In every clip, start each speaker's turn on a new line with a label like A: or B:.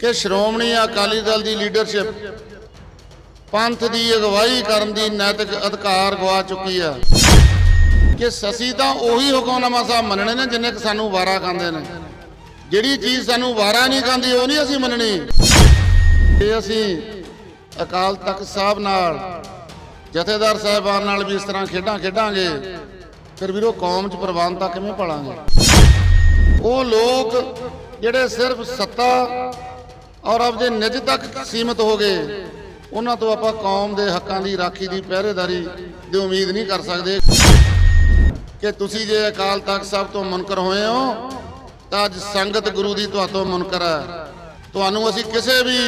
A: ਕਿ ਸ਼੍ਰੋਮਣੀ ਅਕਾਲੀ ਦਲ ਦੀ ਲੀਡਰਸ਼ਿਪ ਪੰਥ ਦੀ ਅਗਵਾਈ ਕਰਨ ਦੀ ਨੈਤਿਕ ਅਧਿਕਾਰ ਗਵਾ ਚੁੱਕੀ ਆ। ਕਿ ਅਸੀਂ ਤਾਂ ਉਹੀ ਹੁਕਮਨਾਮਾ ਸਾਹਿਬ ਮੰਨਣੇ ਨੇ ਜਿੰਨੇ ਕਿ ਸਾਨੂੰ ਵਾਰਾ ਖਾਂਦੇ ਨੇ। ਜਿਹੜੀ ਚੀਜ਼ ਸਾਨੂੰ ਵਾਰਾ ਨਹੀਂ ਖਾਂਦੀ, ਉਹ ਨਹੀਂ ਅਸੀਂ ਮੰਨਣੀ। ਤੇ ਅਸੀਂ ਅਕਾਲ ਤਖਤ ਸਾਹਿਬ ਨਾਲ, ਜਥੇਦਾਰ ਸਾਹਿਬਾਨ ਨਾਲ ਵੀ ਇਸ ਤਰ੍ਹਾਂ ਖੇਡਾਂ ਖੇਡਾਂਗੇ। ਫਿਰ ਵੀਰੋ, ਕੌਮ 'ਚ ਪ੍ਰਵਾਨਤਾ ਕਿਵੇਂ ਪਾਲਾਂਗੇ? ਉਹ ਲੋਕ ਜਿਹੜੇ ਸਿਰਫ ਸੱਤਾ ਔਰ ਆਪ ਜੇ ਨਿੱਜ ਤੱਕ ਸੀਮਿਤ ਹੋ ਗਏ, ਉਹਨਾਂ ਤੋਂ ਆਪਾਂ ਕੌਮ ਦੇ ਹੱਕਾਂ ਦੀ, ਰਾਖੀ ਦੀ, ਪਹਿਰੇਦਾਰੀ ਦੀ ਉਮੀਦ ਨਹੀਂ ਕਰ ਸਕਦੇ। ਕਿ ਤੁਸੀਂ ਜੇ ਅਕਾਲ ਤਖਤ ਸਾਹਿਬ ਤੋਂ ਮੁਨਕਰ ਹੋਏ ਹੋ, ਤਾਂ ਅੱਜ ਸੰਗਤ ਗੁਰੂ ਦੀ ਤੁਹਾਤੋਂ ਮੁਨਕਰ ਹੈ। ਤੁਹਾਨੂੰ ਅਸੀਂ ਕਿਸੇ ਵੀ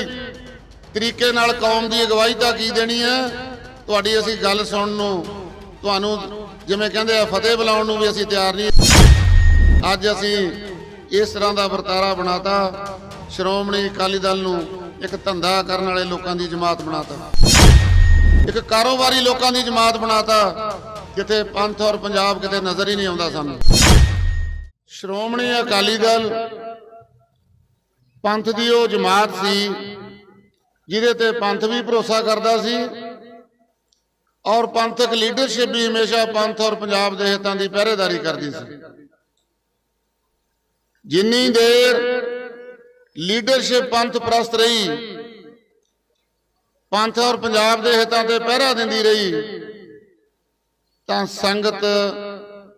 A: ਤਰੀਕੇ ਨਾਲ ਕੌਮ ਦੀ ਅਗਵਾਈ ਤਾਂ ਕੀ ਦੇਣੀ ਹੈ? ਤੁਹਾਡੀ ਅਸੀਂ ਗੱਲ ਸੁਣਨ ਨੂੰ, ਤੁਹਾਨੂੰ ਜਿਵੇਂ ਕਹਿੰਦੇ ਆ, ਫਤਿਹ ਬੁਲਾਉਣ ਨੂੰ ਵੀ ਅਸੀਂ ਤਿਆਰ ਨਹੀਂ। ਅੱਜ ਅਸੀਂ ਇਸ ਤਰ੍ਹਾਂ ਦਾ ਵਰਤਾਰਾ ਬਣਾਤਾ ਸ਼੍ਰੋਮਣੀ ਅਕਾਲੀ ਦਲ ਨੂੰ ਇੱਕ ਧੰਦਾ ਕਰਨ ਵਾਲੇ ਲੋਕਾਂ ਦੀ ਜਮਾਤ ਬਣਾਤਾ। ਇੱਕ ਕਾਰੋਬਾਰੀ ਲੋਕਾਂ ਦੀ ਜਮਾਤ ਬਣਾਤਾ, ਜਿੱਥੇ ਪੰਥ ਔਰ ਪੰਜਾਬ ਕਿਤੇ ਨਜ਼ਰ ਹੀ ਨਹੀਂ ਆਉਂਦਾ ਸਾਨੂੰ। ਸ਼੍ਰੋਮਣੀ ਅਕਾਲੀ ਦਲ ਪੰਥ ਦੀ ਉਹ ਜਮਾਤ ਸੀ, ਜਿਹਦੇ ਤੇ ਪੰਥ ਵੀ ਭਰੋਸਾ ਕਰਦਾ ਸੀ ਔਰ ਪੰਥਕ ਲੀਡਰਸ਼ਿਪ ਵੀ ਹਮੇਸ਼ਾ ਪੰਥ ਔਰ ਪੰਜਾਬ ਦੇ ਹਿੱਤਾਂ ਦੀ ਪਹਿਰੇਦਾਰੀ ਕਰਦੀ ਸੀ। ਜਿੰਨੀ ਦੇਰ ਲੀਡਰਸ਼ਿਪ ਪੰਥ ਪ੍ਰਸਤ ਰਹੀ। ਪੰਥ ਔਰ ਪੰਜਾਬ ਦੇ ਹਿੱਤਾਂ ਤੇ ਪਹਿਰਾ ਦਿੰਦੀ ਰਹੀ। ਤਾਂ ਸੰਗਤ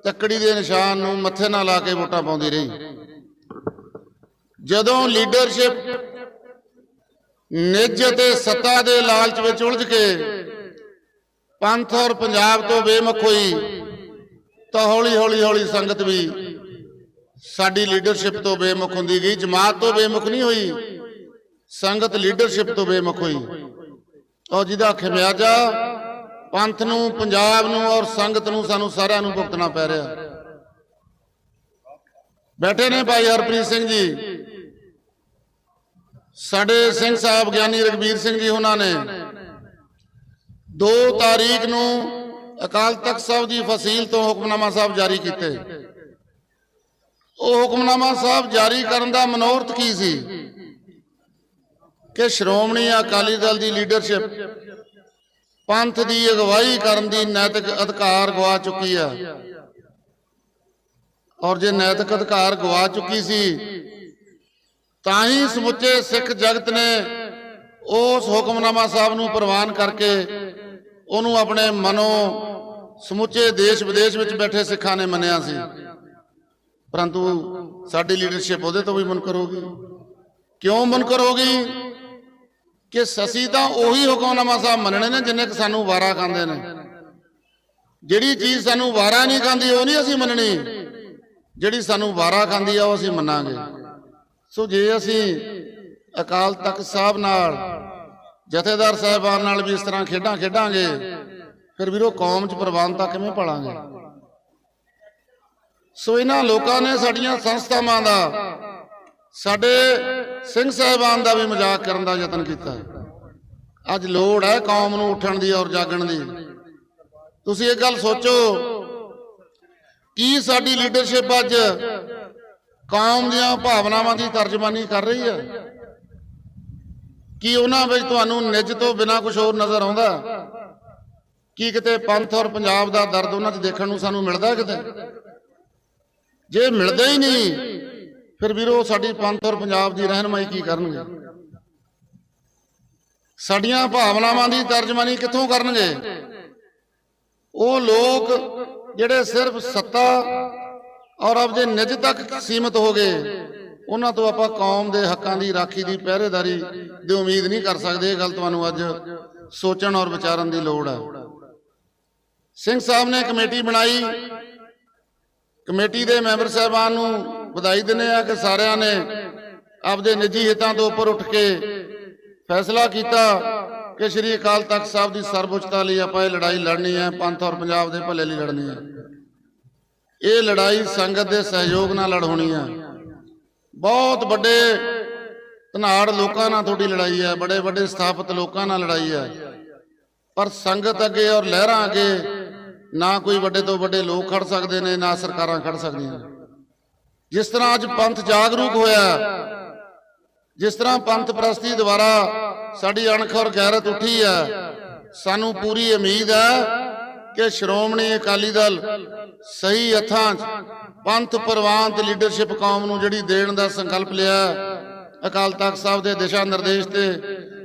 A: ਤੱਕੜੀ ਦੇ ਨਿਸ਼ਾਨ ਨੂੰ ਮੱਥੇ ਨਾਲ ਲਾ ਕੇ ਵੋਟਾਂ ਪਾਉਂਦੀ ਰਹੀ। ਜਦੋਂ ਲੀਡਰਸ਼ਿਪ ਨਿੱਜ ਅਤੇ ਸੱਤਾ ਦੇ ਲਾਲਚ ਵਿੱਚ ਉਲਝ ਕੇ ਪੰਥ ਔਰ ਪੰਜਾਬ ਤੋਂ ਬੇਮੁਖ ਹੋਈ, ਤਾਂ ਹੌਲੀ ਹੌਲੀ ਹੌਲੀ ਸੰਗਤ ਵੀ ਸਾਡੀ ਲੀਡਰਸ਼ਿਪ ਤੋਂ ਬੇਮੁਖ ਹੁੰਦੀ ਗਈ, ਜਮਾਤ ਤੋਂ ਬੇਮੁਖ ਨਹੀਂ ਹੋਈ। ਸੰਗਤ ਲੀਡਰਸ਼ਿਪ ਤੋਂ ਬੇਮੁਖ ਹੋਈ। ਔਰ ਜਿਹਦਾ ਖਿਮਿਆਜ਼ਾ ਪੰਥ ਨੂੰ, ਪੰਜਾਬ ਨੂੰ ਔਰ ਸੰਗਤ ਨੂੰ ਸਾਨੂੰ ਸਾਰਿਆਂ ਨੂੰ ਭੁਗਤਣਾ ਪੈ ਰਿਹਾ। ਬੈਠੇ ਨੇ ਭਾਈ ਹਰਪ੍ਰੀਤ ਸਿੰਘ ਜੀ। ਸਾਡੇ ਸਿੰਘ ਸਾਹਿਬ ਗਿਆਨੀ ਰਗਵੀਰ ਸਿੰਘ ਜੀ ਉਹਨਾਂ ਨੇ। 2 ਤਾਰੀਖ ਨੂੰ ਅਕਾਲ ਤਖਤ ਸਾਹਿਬ ਦੀ ਫਸੀਲ ਤੋਂ ਹੁਕਮਨਾਮਾ ਸਾਹਿਬ ਜਾਰੀ ਕੀਤੇ। ਉਹ ਹੁਕਮਨਾਮਾ ਸਾਹਿਬ ਜਾਰੀ ਕਰਨ ਦਾ ਮਨੋਰਥ ਕੀ ਸੀ? ਕਿ ਸ਼੍ਰੋਮਣੀ ਅਕਾਲੀ ਦਲ ਦੀ ਲੀਡਰਸ਼ਿਪ ਪੰਥ ਦੀ ਅਗਵਾਈ ਕਰਨ ਦੀ ਨੈਤਿਕ ਅਧਿਕਾਰ ਗਵਾ ਚੁੱਕੀ ਆ। ਔਰ ਜੇ ਨੈਤਿਕ ਅਧਿਕਾਰ ਗਵਾ ਚੁੱਕੀ ਸੀ, ਤਾਂ ਹੀ ਸਮੁੱਚੇ ਸਿੱਖ ਜਗਤ ਨੇ ਉਸ ਹੁਕਮਨਾਮਾ ਸਾਹਿਬ ਨੂੰ ਪ੍ਰਵਾਨ ਕਰਕੇ ਉਹਨੂੰ ਆਪਣੇ ਮਨੋਂ ਸਮੁੱਚੇ ਦੇਸ਼ ਵਿਦੇਸ਼ ਵਿੱਚ ਬੈਠੇ ਸਿੱਖਾਂ ਨੇ ਮੰਨਿਆ ਸੀ। ਪਰੰਤੂ ਸਾਡੀ ਲੀਡਰਸ਼ਿਪ ਉਹਦੇ ਤੋਂ ਵੀ ਮੁਨਕਰ ਹੋ ਗਈ। ਕਿਉਂ ਮੁਨਕਰ ਹੋ ਗਈ? ਕਿ ਸਸੀ ਤਾਂ ਉਹੀ ਹੁਕਮਨਾਮਾ ਸਾਹਿਬ ਮੰਨਣੇ ਨੇ ਜਿੰਨੇ ਕਿ ਸਾਨੂੰ ਵਾਰਾ ਖਾਂਦੇ ਨੇ। ਜਿਹੜੀ ਚੀਜ਼ ਸਾਨੂੰ ਵਾਰਾ ਨਹੀਂ ਖਾਂਦੀ, ਉਹ ਨਹੀਂ ਅਸੀਂ ਮੰਨਣੀ। ਜਿਹੜੀ ਸਾਨੂੰ ਵਾਰਾ ਖਾਂਦੀ ਆ, ਉਹ ਅਸੀਂ ਮੰਨਾਂਗੇ। ਸੋ ਜੇ ਅਸੀਂ ਅਕਾਲ ਤਖਤ ਸਾਹਿਬ ਨਾਲ, ਜਥੇਦਾਰ ਸਾਹਿਬਾਨ ਨਾਲ ਵੀ ਇਸ ਤਰ੍ਹਾਂ ਖੇਡਾਂ ਖੇਡਾਂਗੇ, ਫਿਰ ਵੀਰੋ ਕੌਮ 'ਚ ਪ੍ਰਵਾਨਤਾ ਕਿਵੇਂ ਪਾਲਾਂਗੇ? ਸੋ ਇਹਨਾਂ ਲੋਕਾਂ ਨੇ ਸਾਡੀਆਂ ਸੰਸਥਾਵਾਂ ਦਾ, ਸਾਡੇ ਸਿੰਘ ਸਾਹਿਬਾਨ ਦਾ ਵੀ ਮਜ਼ਾਕ ਕਰਨ ਦਾ ਯਤਨ ਕੀਤਾ ਅੱਜ ਲੋੜ ਹੈ ਕੌਮ ਨੂੰ ਉੱਠਣ ਦੀ ਔਰ ਜਾਗਣ ਦੀ। ਤੁਸੀਂ ਇਹ ਗੱਲ ਸੋਚੋ ਕੀ ਸਾਡੀ ਲੀਡਰਸ਼ਿਪ ਅੱਜ ਕੌਮ ਦੀਆਂ ਭਾਵਨਾਵਾਂ ਦੀ ਤਰਜਮਾਨੀ ਕਰ ਰਹੀ ਹੈ? ਕੀ ਉਹਨਾਂ ਵਿੱਚ ਤੁਹਾਨੂੰ ਨਿੱਜ ਤੋਂ ਬਿਨਾ ਕੁਝ ਹੋਰ ਨਜ਼ਰ ਆਉਂਦਾ? ਕੀ ਕਿਤੇ ਪੰਥ ਔਰ ਪੰਜਾਬ ਦਾ ਦਰਦ ਉਹਨਾਂ 'ਚ ਦੇਖਣ ਨੂੰ ਸਾਨੂੰ ਮਿਲਦਾ ਕਿਤੇ? ਜੇ ਮਿਲਦਾ ਹੀ ਨਹੀਂ, ਫਿਰ ਵੀਰੋ ਸਾਡੀ ਪੰਥ ਔਰ ਪੰਜਾਬ ਦੀ ਰਹਿਨਮਾਈ ਕੀ ਕਰਨਗੇ? ਸਾਡੀਆਂ ਭਾਵਨਾਵਾਂ ਦੀ ਤਰਜਮਾਨੀ ਕਿੱਥੋਂ ਕਰਨਗੇ? ਉਹ ਲੋਕ ਜਿਹੜੇ ਸਿਰਫ ਸੱਤਾ ਔਰ ਆਪਦੇ ਨਿੱਜ ਤੱਕ ਸੀਮਿਤ ਹੋ ਗਏ, ਉਹਨਾਂ ਤੋਂ ਆਪਾਂ ਕੌਮ ਦੇ ਹੱਕਾਂ ਦੀ ਰਾਖੀ ਦੀ ਪਹਿਰੇਦਾਰੀ ਦੀ ਉਮੀਦ ਨਹੀਂ ਕਰ ਸਕਦੇ। ਇਹ ਗੱਲ ਤੁਹਾਨੂੰ ਅੱਜ ਸੋਚਣ ਔਰ ਵਿਚਾਰਨ ਦੀ ਲੋੜ ਹੈ। ਸਿੰਘ ਸਾਹਿਬ ਨੇ ਕਮੇਟੀ ਬਣਾਈ ਕਮੇਟੀ ਦੇ ਮੈਂਬਰ ਸਾਹਿਬਾਨ ਨੂੰ ਵਧਾਈ ਦਿੰਦੇ ਆ ਕਿ ਸਾਰਿਆਂ ਨੇ ਆਪਦੇ ਨਿੱਜੀ ਹਿੱਤਾਂ ਤੋਂ ਉੱਪਰ ਉੱਠ ਕੇ ਫੈਸਲਾ ਕੀਤਾ ਕਿ ਸ੍ਰੀ ਅਕਾਲ ਤਖਤ ਸਾਹਿਬ ਦੀ ਸਰਵਉੱਚਤਾ ਲਈ ਆਪਾਂ ਇਹ ਲੜਾਈ ਲੜਨੀ ਹੈ, ਪੰਥ ਔਰ ਪੰਜਾਬ ਦੇ ਭਲੇ ਲਈ ਲੜਨੀ ਹੈ। ਇਹ ਲੜਾਈ ਸੰਗਤ ਦੇ ਸਹਿਯੋਗ ਨਾਲ ਲੜਾਉਣੀ ਹੈ ਬਹੁਤ ਵੱਡੇ ਧਨਾੜ ਲੋਕਾਂ ਨਾਲ ਤੁਹਾਡੀ ਲੜਾਈ ਹੈ, ਬੜੇ ਵੱਡੇ ਸਥਾਪਿਤ ਲੋਕਾਂ ਨਾਲ ਲੜਾਈ ਹੈ। ਪਰ ਸੰਗਤ ਅੱਗੇ ਔਰ ਲਹਿਰਾਂ ਅੱਗੇ ਨਾ ਕੋਈ ਵੱਡੇ ਤੋਂ ਵੱਡੇ ਲੋਕ ਖੜ ਸਕਦੇ ਨੇ, ਨਾ ਸਰਕਾਰਾਂ ਖੜ ਸਕਦੀਆਂ। ਜਿਸ ਤਰ੍ਹਾਂ ਅੱਜ ਪੰਥ ਜਾਗਰੂਕ ਹੋਇਆ, ਜਿਸ ਤਰ੍ਹਾਂ ਪੰਥ ਪ੍ਰਸਤੀ ਦੁਆਰਾ ਸਾਡੀ ਅਣਖ ਔਰ ਗੈਰਤ ਉੱਠੀ ਹੈ, ਸਾਨੂੰ ਪੂਰੀ ਉਮੀਦ ਹੈ ਕਿ ਸ਼੍ਰੋਮਣੀ ਅਕਾਲੀ ਦਲ ਸਹੀ ਹੱਥਾਂ 'ਚ ਪੰਥ ਪ੍ਰਵਾਨਤ ਲੀਡਰਸ਼ਿਪ ਕੌਮ ਨੂੰ ਜਿਹੜੀ ਦੇਣ ਦਾ ਸੰਕਲਪ ਲਿਆ, ਅਕਾਲ ਤਖਤ ਸਾਹਿਬ ਦੇ ਦਿਸ਼ਾ ਨਿਰਦੇਸ਼ ਤੇ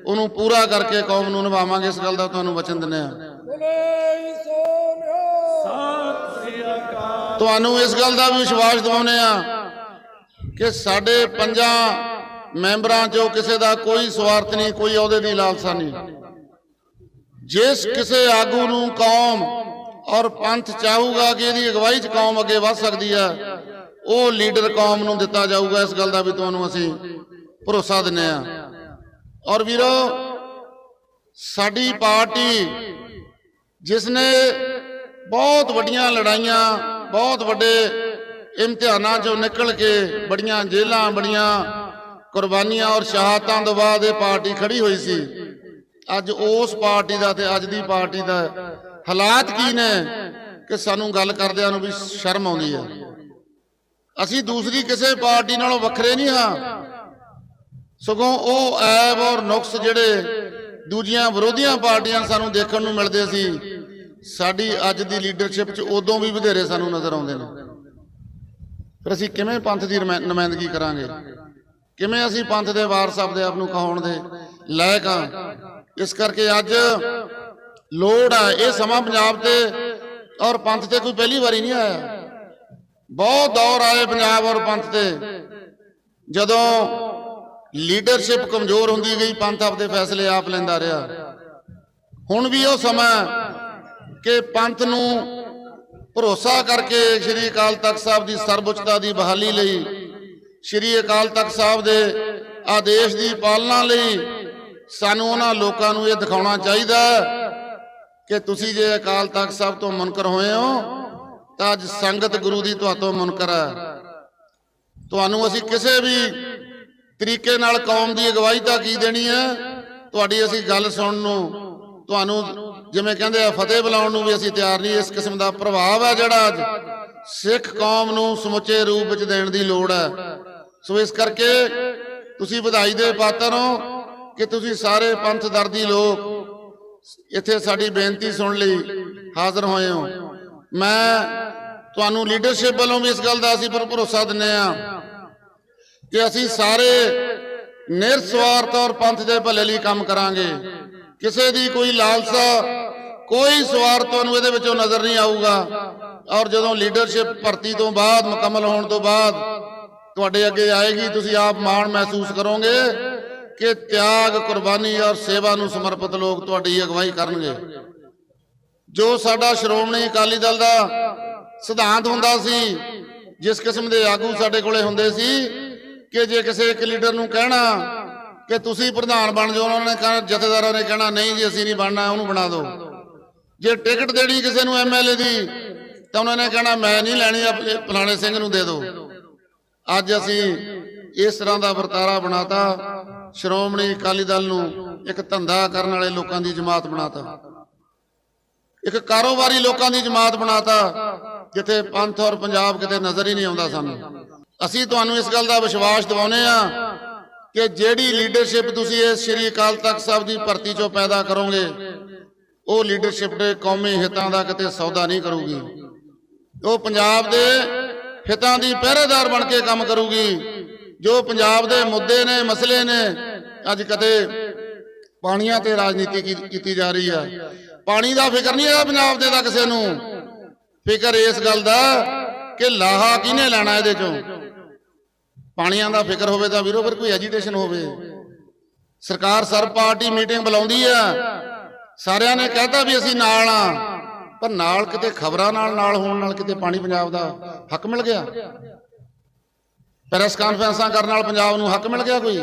A: ਉਹਨੂੰ ਪੂਰਾ ਕਰਕੇ ਕੌਮ ਨੂੰ ਨਿਭਾਵਾਂਗੇ, ਇਸ ਗੱਲ ਦਾ ਤੁਹਾਨੂੰ ਵਚਨ ਦਿੰਦੇ ਹਾਂ। ਤੁਹਾਨੂੰ ਇਸ ਗੱਲ ਦਾ ਵੀ ਵਿਸ਼ਵਾਸ ਦਿਵਾਉਂਦੇ ਆ ਕਿ ਸਾਡੇ ਪੰਜਾਂ ਮੈਂਬਰਾਂ ਚੋਂ ਕਿਸੇ ਦਾ ਕੋਈ ਸਵਾਰਥ ਨਹੀਂ, ਕੋਈ ਅਹੁਦੇ ਦੀ ਲਾਲਸਾ ਨਹੀਂ। ਜਿਸ ਕਿਸੇ ਆਗੂ ਨੂੰ ਕੌਮ ਔਰ ਪੰਥ ਚਾਹੂਗਾ ਕਿ ਇਹਦੀ ਅਗਵਾਈ 'ਚ ਕੌਮ ਅੱਗੇ ਵਧ ਸਕਦੀ ਹੈ, ਉਹ ਲੀਡਰ ਕੌਮ ਨੂੰ ਦਿੱਤਾ ਜਾਊਗਾ। ਇਸ ਗੱਲ ਦਾ ਵੀ ਤੁਹਾਨੂੰ ਅਸੀਂ ਭਰੋਸਾ ਦਿੰਨੇ ਆ ਔਰ ਵੀਰੋ, ਸਾਡੀ ਪਾਰਟੀ ਜਿਸ ਨੇ ਬਹੁਤ ਵੱਡੀਆਂ ਲੜਾਈਆਂ ਬਹੁਤ ਵੱਡੇ ਇਮਤਿਹਾਨਾਂ ਚੋਂ ਨਿਕਲ ਕੇ ਬੜੀਆਂ ਜੇਲਾਂ ਬੜੀਆਂ ਕੁਰਬਾਨੀਆਂ ਔਰ ਸ਼ਹਾਦਤਾਂ ਤੋਂ ਬਾਅਦ ਇਹ ਪਾਰਟੀ ਖੜੀ ਹੋਈ ਸੀ। ਅੱਜ ਉਸ ਪਾਰਟੀ ਦਾ ਤੇ ਅੱਜ ਦੀ ਪਾਰਟੀ ਦਾ ਹਾਲਾਤ ਕੀ ਨੇ ਕਿ ਸਾਨੂੰ ਗੱਲ ਕਰਦਿਆਂ ਨੂੰ ਵੀ ਸ਼ਰਮ ਆਉਂਦੀ ਹੈ। ਅਸੀਂ ਦੂਸਰੀ ਕਿਸੇ ਪਾਰਟੀ ਨਾਲੋਂ ਵੱਖਰੇ ਨਹੀਂ ਹਾਂ। ਸਗੋਂ ਉਹ ਐਬ ਔਰ ਨੁਕਸ ਜਿਹੜੇ ਦੂਜੀਆਂ ਵਿਰੋਧੀਆਂ ਪਾਰਟੀਆਂ ਸਾਨੂੰ ਦੇਖਣ ਨੂੰ ਮਿਲਦੇ ਸੀ। ਸਾਡੀ ਅੱਜ ਦੀ ਲੀਡਰਸ਼ਿਪ 'ਚ ਉਦੋਂ ਵੀ ਵਧੇਰੇ ਸਾਨੂੰ ਨਜ਼ਰ ਆਉਂਦੇ ਨੇ। ਫਿਰ ਅਸੀਂ ਕਿਵੇਂ ਪੰਥ ਦੀ ਨੁਮਾਇੰਦਗੀ ਕਰਾਂਗੇ? ਕਿਵੇਂ ਅਸੀਂ ਪੰਥ ਦੇ ਵਾਰਸ ਆਪਦੇ ਆਪ ਨੂੰ ਕਹਾਉਣ ਦੇ ਲਾਇਕ ਹਾਂ ਇਸ ਕਰਕੇ ਅੱਜ ਲੋੜ ਆ, ਇਹ ਸਮਾਂ ਪੰਜਾਬ ਤੇ ਔਰ ਪੰਥ ਤੇ ਕੋਈ ਪਹਿਲੀ ਵਾਰੀ ਨਹੀਂ ਆਇਆ। ਬਹੁਤ ਦੌਰ ਆਏ ਪੰਜਾਬ ਔਰ ਪੰਥ ਤੇ। ਜਦੋਂ ਲੀਡਰਸ਼ਿਪ ਕਮਜ਼ੋਰ ਹੁੰਦੀ ਗਈ, ਪੰਥ ਆਪਦੇ ਫੈਸਲੇ ਆਪ ਲੈਂਦਾ ਰਿਹਾ। ਹੁਣ ਵੀ ਉਹ ਸਮਾਂ ਕਿ ਪੰਥ ਨੂੰ ਭਰੋਸਾ ਕਰਕੇ ਸ੍ਰੀ ਅਕਾਲ ਤਖਤ ਸਾਹਿਬ ਦੀ ਸਰਵਉੱਚਤਾ ਦੀ ਬਹਾਲੀ ਲਈ, ਸ੍ਰੀ ਅਕਾਲ ਤਖਤ ਸਾਹਿਬ ਦੇ ਆਦੇਸ਼ ਦੀ ਪਾਲਣਾ ਲਈ ਸਾਨੂੰ ਉਹਨਾਂ ਲੋਕਾਂ ਨੂੰ ਇਹ ਦਿਖਾਉਣਾ ਚਾਹੀਦਾ ਕਿ ਤੁਸੀਂ ਜੇ ਅਕਾਲ ਤਖਤ ਸਾਹਿਬ ਤੋਂ ਮੁਨਕਰ ਹੋਏ ਹੋ, ਤਾਂ ਅੱਜ ਸੰਗਤ ਗੁਰੂ ਦੀ ਤੁਹਾਤੋਂ ਮੁਨਕਰ ਹੈ। ਤੁਹਾਨੂੰ ਅਸੀਂ ਕਿਸੇ ਵੀ ਤਰੀਕੇ ਨਾਲ ਕੌਮ ਦੀ ਅਗਵਾਈ ਤਾਂ ਕੀ ਦੇਣੀ ਹੈ? ਤੁਹਾਡੀ ਅਸੀਂ ਗੱਲ ਸੁਣਨ ਨੂੰ, ਤੁਹਾਨੂੰ ਜਿਵੇਂ ਕਹਿੰਦੇ ਆ, ਫਤਿਹ ਬੁਲਾਉਣ ਨੂੰ ਵੀ ਅਸੀਂ ਤਿਆਰ ਨਹੀਂ, ਇਸ ਕਿਸਮ ਦਾ ਪ੍ਰਭਾਵ ਹੈ ਜਿਹੜਾ ਅੱਜ ਸਿੱਖ ਕੌਮ ਨੂੰ ਸਮੁੱਚੇ ਰੂਪ ਵਿੱਚ ਦੇਣ ਦੀ ਲੋੜ ਹੈ। ਸੋ ਇਸ ਕਰਕੇ ਤੁਸੀਂ ਵਧਾਈ ਦੇ ਪਾਤਰ ਹੋ ਕਿ ਤੁਸੀਂ ਸਾਰੇ ਪੰਥ ਦਰਦੀ ਲੋਕ ਇੱਥੇ ਸਾਡੀ ਬੇਨਤੀ ਸੁਣ ਲਈ ਹਾਜ਼ਰ ਹੋਏ ਹੋ। ਮੈਂ ਤੁਹਾਨੂੰ ਲੀਡਰਸ਼ਿਪ ਵੱਲੋਂ ਵੀ ਇਸ ਗੱਲ ਦਾ ਅਸੀਂ ਭਰੋਸਾ ਦਿੰਨੇ ਆ ਕਿ ਅਸੀਂ ਸਾਰੇ ਨਿਰਸਵਾਰਥ ਔਰ ਪੰਥ ਦੇ ਭਲੇ ਲਈ ਕੰਮ ਕਰਾਂਗੇ। ਕਿਸੇ ਦੀ ਕੋਈ ਲਾਲਸਾ, ਕੋਈ ਸਵਾਰਥ ਤੁਹਾਨੂੰ ਇਹਦੇ ਵਿੱਚੋਂ ਨਜ਼ਰ ਨਹੀਂ ਆਊਗਾ। ਔਰ ਜਦੋਂ ਲੀਡਰਸ਼ਿਪ ਭਰਤੀ ਤੋਂ ਬਾਅਦ, ਮੁਕੰਮਲ ਹੋਣ ਤੋਂ ਬਾਅਦ ਤੁਹਾਡੇ ਅੱਗੇ ਆਏਗੀ, ਤੁਸੀਂ ਆਪ ਮਾਣ ਮਹਿਸੂਸ ਕਰੋਗੇ ਕਿ ਤਿਆਗ, ਕੁਰਬਾਨੀ ਔਰ ਸੇਵਾ ਨੂੰ ਸਮਰਪਿਤ ਲੋਕ ਤੁਹਾਡੀ ਅਗਵਾਈ ਕਰਨਗੇ। ਜੋ ਸਾਡਾ ਸ਼੍ਰੋਮਣੀ ਅਕਾਲੀ ਦਲ ਦਾ ਸਿਧਾਂਤ ਹੁੰਦਾ ਸੀ, ਜਿਸ ਕਿਸਮ ਦੇ ਆਗੂ ਸਾਡੇ ਕੋਲੇ ਹੁੰਦੇ ਸੀ ਕਿ ਜੇ ਕਿਸੇ ਇੱਕ ਲੀਡਰ ਨੂੰ ਕਹਿਣਾ ਕਿ ਤੁਸੀਂ ਪ੍ਰਧਾਨ ਬਣ ਜਾਓ, ਉਹਨਾਂ ਨੇ ਕਹਿਣਾ, ਜਥੇਦਾਰਾਂ ਨੇ ਕਹਿਣਾ, ਨਹੀਂ ਜੀ, ਅਸੀਂ ਨਹੀਂ ਬਣਨਾ, ਉਹਨੂੰ ਬਣਾ ਦਿਓ। ਜੇ ਟਿਕਟ ਦੇਣੀ ਕਿਸੇ ਨੂੰ ਐਮਐਲਏ ਦੀ, ਤਾਂ ਉਹਨਾਂ ਨੇ ਕਹਿਣਾ, ਮੈਂ ਨਹੀਂ ਲੈਣੀ ਫਲਾਣੇ ਸਿੰਘ ਨੂੰ ਦੇ ਦਿਓ। ਅੱਜ ਅਸੀਂ ਇਸ ਤਰ੍ਹਾਂ ਦਾ ਵਰਤਾਰਾ ਬਣਾਤਾ, ਸ਼੍ਰੋਮਣੀ ਅਕਾਲੀ ਦਲ ਨੂੰ ਇੱਕ ਧੰਦਾ ਕਰਨ ਵਾਲੇ ਲੋਕਾਂ ਦੀ ਜਮਾਤ ਬਣਾਤਾ। ਇੱਕ ਕਾਰੋਬਾਰੀ ਲੋਕਾਂ ਦੀ ਜਮਾਤ ਬਣਾਤਾ, ਜਿੱਥੇ ਪੰਥ ਔਰ ਪੰਜਾਬ ਕਿਤੇ ਨਜ਼ਰ ਹੀ ਨਹੀਂ ਆਉਂਦਾ ਸਾਨੂੰ। ਅਸੀਂ ਤੁਹਾਨੂੰ ਇਸ ਗੱਲ ਦਾ ਵਿਸ਼ਵਾਸ ਦਿਵਾਉਨੇ ਆ ਕਿ ਜਿਹੜੀ ਲੀਡਰਸ਼ਿਪ ਤੁਸੀਂ ਇਸ ਸ੍ਰੀ ਅਕਾਲ ਤਖਤ ਸਾਹਿਬ ਦੀ ਭਰਤੀ ਚੋਂ ਪੈਦਾ ਕਰੋਗੇ, ਉਹ ਲੀਡਰਸ਼ਿਪ ਦੇ ਕੌਮੀ ਹਿੱਤਾਂ ਦਾ ਕਿਤੇ ਸੌਦਾ ਨਹੀਂ ਕਰੂਗੀ। ਉਹ ਪੰਜਾਬ ਦੇ ਹਿੱਤਾਂ ਦੀ ਪਹਿਰੇਦਾਰ ਬਣ ਕੇ ਕੰਮ ਕਰੂਗੀ। ਜੋ ਪੰਜਾਬ ਦੇ ਮੁੱਦੇ ਨੇ, ਮਸਲੇ ਨੇ, ਅੱਜ ਕਦੇ ਪਾਣੀਆਂ ਤੇ ਰਾਜਨੀਤੀ ਕੀਤੀ ਜਾ ਰਹੀ ਆ। ਪਾਣੀ ਦਾ ਫਿਕਰ ਨਹੀਂ ਹੈਗਾ ਪੰਜਾਬ ਦੇ ਦਾ ਕਿਸੇ ਨੂੰ। ਫਿਕਰ ਇਸ ਗੱਲ ਦਾ ਕਿ ਲਾਹਾ ਕਿਹਨੇ ਲੈਣਾ ਇਹਦੇ ਚੋਂ? ਪਾਣੀਆਂ ਦਾ ਫਿਕਰ ਹੋਵੇ ਤਾਂ ਵੀਰੋ, ਫਿਰ ਕੋਈ ਐਜੀਟੇਸ਼ਨ ਹੋਵੇ। ਸਰਕਾਰ ਸਰਬ ਪਾਰਟੀ ਮੀਟਿੰਗ ਬੁਲਾਉਂਦੀ ਆ। ਸਾਰਿਆਂ ਨੇ ਕਹਿਤਾ ਵੀ ਅਸੀਂ ਨਾਲ ਆ। ਪਰ ਨਾਲ ਕਿਤੇ ਖਬਰਾਂ ਨਾਲ ਨਾਲ ਹੋਣ ਨਾਲ ਕਿਤੇ ਪਾਣੀ ਪੰਜਾਬ ਦਾ ਹੱਕ ਮਿਲ ਗਿਆ। ਪ੍ਰੈਸ ਕਾਨਫਰੰਸਾਂ ਕਰਨ ਨਾਲ ਪੰਜਾਬ ਨੂੰ ਹੱਕ ਮਿਲ ਗਿਆ ਕੋਈ?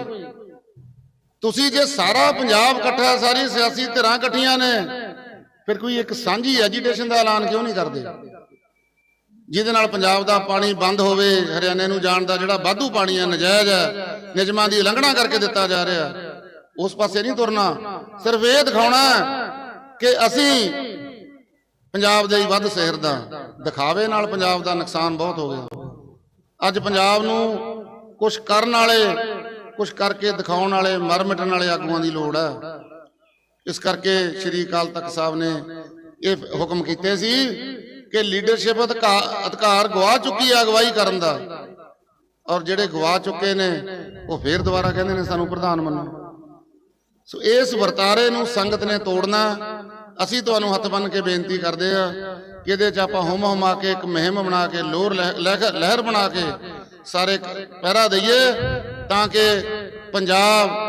A: ਤੁਸੀਂ ਜੇ ਸਾਰਾ ਪੰਜਾਬ ਇਕੱਠਾ, ਸਾਰੀ ਸਿਆਸੀ ਧਿਰਾਂ ਇਕੱਠੀਆਂ ਨੇ, ਫਿਰ ਕੋਈ ਇੱਕ ਸਾਂਝੀ ਐਜੀਟੇਸ਼ਨ ਦਾ ਐਲਾਨ ਕਿਉਂ ਨਹੀਂ ਕਰਦੇ? ਜਿਹਦੇ ਨਾਲ ਪੰਜਾਬ ਦਾ ਪਾਣੀ ਬੰਦ ਹੋਵੇ, ਹਰਿਆਣੇ ਨੂੰ ਜਾਣ ਦਾ ਜਿਹੜਾ ਵਾਧੂ ਪਾਣੀ ਹੈ, ਨਜਾਇਜ਼ ਹੈ, ਨਿਯਮਾਂ ਦੀ ਉਲੰਘਣਾ ਕਰਕੇ ਦਿੱਤਾ ਜਾ ਰਿਹਾ ਉਸ ਪਾਸੇ ਨਹੀਂ ਤੁਰਨਾ। ਸਿਰਫ ਇਹ ਦਿਖਾਉਣਾ ਕਿ ਅਸੀਂ ਪੰਜਾਬ ਦੇ ਹੀ ਵੱਧ ਸਿਹਰਦਾ ਦਿਖਾਵੇ, ਨਾਲ ਪੰਜਾਬ ਦਾ ਨੁਕਸਾਨ ਬਹੁਤ ਹੋ ਗਿਆ ਅੱਜ ਪੰਜਾਬ ਨੂੰ ਕੁਝ ਕਰਨ ਵਾਲੇ ਕੁਝ ਕਰਕੇ ਦਿਖਾਉਣ ਵਾਲੇ ਮਰ ਮਿਟਣ ਵਾਲੇ ਆਗੂਆਂ ਦੀ ਲੋੜ ਹੈ। ਇਸ ਕਰਕੇ ਸ੍ਰੀ ਅਕਾਲ ਤਖਤ ਸਾਹਿਬ ਨੇ ਇਹ ਹੁਕਮ ਕੀਤੇ ਸੀ ਕਿ ਲੀਡਰਸ਼ਿਪ ਅਧਿਕਾ- ਅਧਿਕਾਰ ਗਵਾ ਚੁੱਕੀ ਹੈ ਅਗਵਾਈ ਕਰਨ ਦਾ। ਔਰ ਜਿਹੜੇ ਗਵਾ ਚੁੱਕੇ ਨੇ, ਉਹ ਫੇਰ ਦੁਬਾਰਾ ਕਹਿੰਦੇ ਨੇ ਸਾਨੂੰ ਪ੍ਰਧਾਨ ਮੰਨੋ। ਸੋ ਇਸ ਵਰਤਾਰੇ ਨੂੰ ਸੰਗਤ ਨੇ ਤੋੜਨਾ, ਅਸੀਂ ਤੁਹਾਨੂੰ ਹੱਥ ਬੰਨ ਕੇ ਬੇਨਤੀ ਕਰਦੇ ਆ ਕਿ ਇਹਦੇ 'ਚ ਆਪਾਂ ਹੁਮ ਹੁਮਾ ਕੇ, ਇੱਕ ਮੁਹਿੰਮ ਬਣਾ ਕੇ, ਲੋਰ ਲਹਿ- ਲਹਿ- ਲਹਿਰ ਬਣਾ ਕੇ ਸਾਰੇ ਪਹਿਰਾ ਦਈਏ ਤਾਂ ਕਿ ਪੰਜਾਬ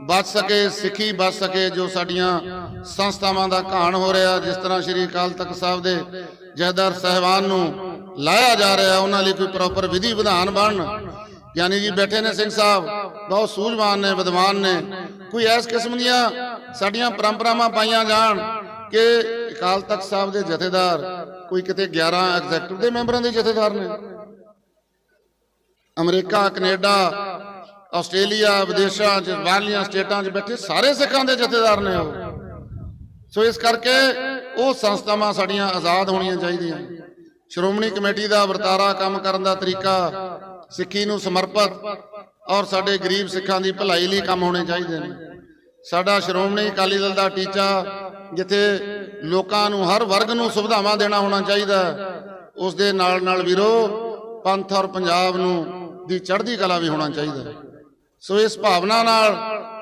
A: ਬਚ ਸਕੇ, ਸਿੱਖੀ ਬਚ ਸਕੇ, ਜੋ ਸਾਡੀਆਂ ਸੰਸਥਾਵਾਂ ਦਾ ਘਾਣ ਹੋ ਰਿਹਾ, ਜਿਸ ਤਰ੍ਹਾਂ ਸ੍ਰੀ ਅਕਾਲ ਤਖਤ ਸਾਹਿਬ ਦੇ ਜਹਦਰ ਸਹਿਬਾਨ ਨੂੰ ਲਾਇਆ ਜਾ ਰਿਹਾ, ਉਹਨਾਂ ਲਈ ਕੋਈ ਪ੍ਰੋਪਰ ਵਿਧੀ ਵਿਧਾਨ ਬਣਨ। ਗਿਆਨੀ ਜੀ ਬੈਠੇ ਨੇ ਸਿੰਘ ਸਾਹਿਬ, ਬਹੁਤ ਸੂਝਵਾਨ ਨੇ, ਵਿਦਵਾਨ ਨੇ। ਕੋਈ ਇਸ ਕਿਸਮ ਦੀਆਂ ਸਾਡੀਆਂ ਪਰੰਪਰਾਵਾਂ ਪਾਈਆਂ ਜਾਣ ਕਿ ਅਕਾਲ ਤਖਤ ਸਾਹਿਬ ਦੇ ਜਥੇਦਾਰ ਕੋਈ ਕਿਤੇ 11 ਐਗਜ਼ੈਕਟਿਵ ਦੇ ਮੈਂਬਰਾਂ ਦੇ ਜਥੇਦਾਰ ਨੇ। ਅਮਰੀਕਾ, ਕੈਨੇਡਾ ਆਸਟ੍ਰੇਲੀਆ ਵਿਦੇਸ਼ਾਂ ਚ ਬਾਹਰਲੀਆਂ ਸਟੇਟਾਂ 'ਚ ਬੈਠੇ ਸਾਰੇ ਸਿੱਖਾਂ ਦੇ ਜਥੇਦਾਰ ਨੇ ਉਹ। ਸੋ ਇਸ ਕਰਕੇ ਉਹ ਸੰਸਥਾਵਾਂ ਸਾਡੀਆਂ ਆਜ਼ਾਦ ਹੋਣੀਆਂ ਚਾਹੀਦੀਆਂ। ਸ਼੍ਰੋਮਣੀ ਕਮੇਟੀ ਦਾ ਵਰਤਾਰਾ ਕੰਮ ਕਰਨ ਦਾ ਤਰੀਕਾ ਸਿੱਖੀ ਨੂੰ ਸਮਰਪਿਤ ਔਰ ਸਾਡੇ ਗਰੀਬ ਸਿੱਖਾਂ ਦੀ ਭਲਾਈ ਲਈ ਕੰਮ ਹੋਣੇ ਚਾਹੀਦੇ ਨੇ। ਸਾਡਾ ਸ਼੍ਰੋਮਣੀ ਅਕਾਲੀ ਦਲ ਦਾ ਟੀਚਾ ਜਿੱਥੇ ਲੋਕਾਂ ਨੂੰ ਹਰ ਵਰਗ ਨੂੰ ਸੁਵਿਧਾਵਾਂ ਦੇਣਾ ਹੋਣਾ ਚਾਹੀਦਾ ਹੈ, ਉਸ ਦੇ ਨਾਲ ਨਾਲ ਵੀਰੋ ਪੰਥ ਔਰ ਪੰਜਾਬ ਨੂੰ ਦੀ ਚੜ੍ਹਦੀ ਕਲਾ ਵੀ ਹੋਣਾ ਚਾਹੀਦਾ ਸੋ ਇਸ ਭਾਵਨਾ ਨਾਲ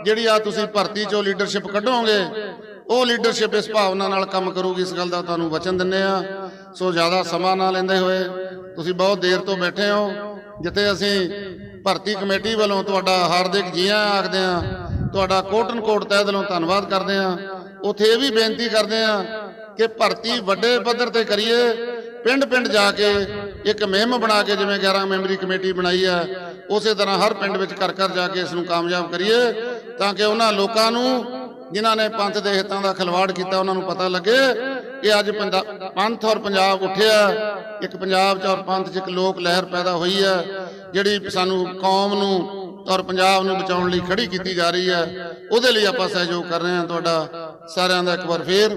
A: ਜਿਹੜੀ ਆ ਤੁਸੀਂ ਭਰਤੀ ਚੋਂ ਲੀਡਰਸ਼ਿਪ ਕੱਢੋਗੇ, ਉਹ ਲੀਡਰਸ਼ਿਪ ਇਸ ਭਾਵਨਾ ਨਾਲ ਕੰਮ ਕਰੂਗੀ। ਇਸ ਗੱਲ ਦਾ ਤੁਹਾਨੂੰ ਵਚਨ ਦਿੰਨੇ ਆ। ਸੋ ਜ਼ਿਆਦਾ ਸਮਾਂ ਨਾ ਲੈਂਦੇ ਹੋਏ ਤੁਸੀਂ ਬਹੁਤ ਦੇਰ ਤੋਂ ਬੈਠੇ ਹੋ। ਜਿੱਥੇ ਅਸੀਂ ਭਰਤੀ ਕਮੇਟੀ ਵੱਲੋਂ ਤੁਹਾਡਾ ਹਾਰਦਿਕ ਜੀਆਂ ਆਖਦੇ ਆ, ਤੁਹਾਡਾ ਕੋਟਨ ਕੋਟ ਤਹਿ ਦਿਲੋਂ ਧੰਨਵਾਦ ਕਰਦੇ ਆ। ਉਥੇ ਇਹ ਵੀ ਬੇਨਤੀ ਕਰਦੇ ਆ ਕਿ ਭਰਤੀ ਵੱਡੇ ਪੱਧਰ ਤੇ ਕਰੀਏ ਪਿੰਡ ਪਿੰਡ ਜਾ ਕੇ ਇੱਕ ਮੁਹਿੰਮ ਬਣਾ ਕੇ ਜਿਵੇਂ 11 ਮੈਂਬਰੀ ਕਮੇਟੀ ਬਣਾਈ ਹੈ ਉਸੇ ਤਰ੍ਹਾਂ ਹਰ ਪਿੰਡ ਵਿੱਚ ਘਰ ਘਰ ਜਾ ਕੇ ਇਸ ਨੂੰ ਕਾਮਯਾਬ ਕਰੀਏ ਤਾਂ ਕਿ ਉਹਨਾਂ ਲੋਕਾਂ ਨੂੰ ਜਿਨ੍ਹਾਂ ਨੇ ਪੰਥ ਦੇ ਹਿੱਤਾਂ ਦਾ ਖਿਲਵਾੜ ਕੀਤਾ, ਉਹਨਾਂ ਨੂੰ ਪਤਾ ਲੱਗੇ ਕਿ ਅੱਜ ਪੰਦਾ- ਪੰਥ ਔਰ ਪੰਜਾਬ ਉੱਠਿਆ, ਇੱਕ ਪੰਜਾਬ 'ਚ ਔਰ ਪੰਥ 'ਚ ਇੱਕ ਲੋਕ ਲਹਿਰ ਪੈਦਾ ਹੋਈ ਹੈ ਜਿਹੜੀ ਸਾਨੂੰ ਕੌਮ ਨੂੰ ਔਰ ਪੰਜਾਬ ਨੂੰ ਬਚਾਉਣ ਲਈ ਖੜੀ ਕੀਤੀ ਜਾ ਰਹੀ ਹੈ ਉਹਦੇ ਲਈ ਆਪਾਂ ਸਹਿਯੋਗ ਕਰ ਰਹੇ ਹਾਂ ਤੁਹਾਡਾ ਸਾਰਿਆਂ ਦਾ ਇੱਕ ਵਾਰ ਫੇਰ।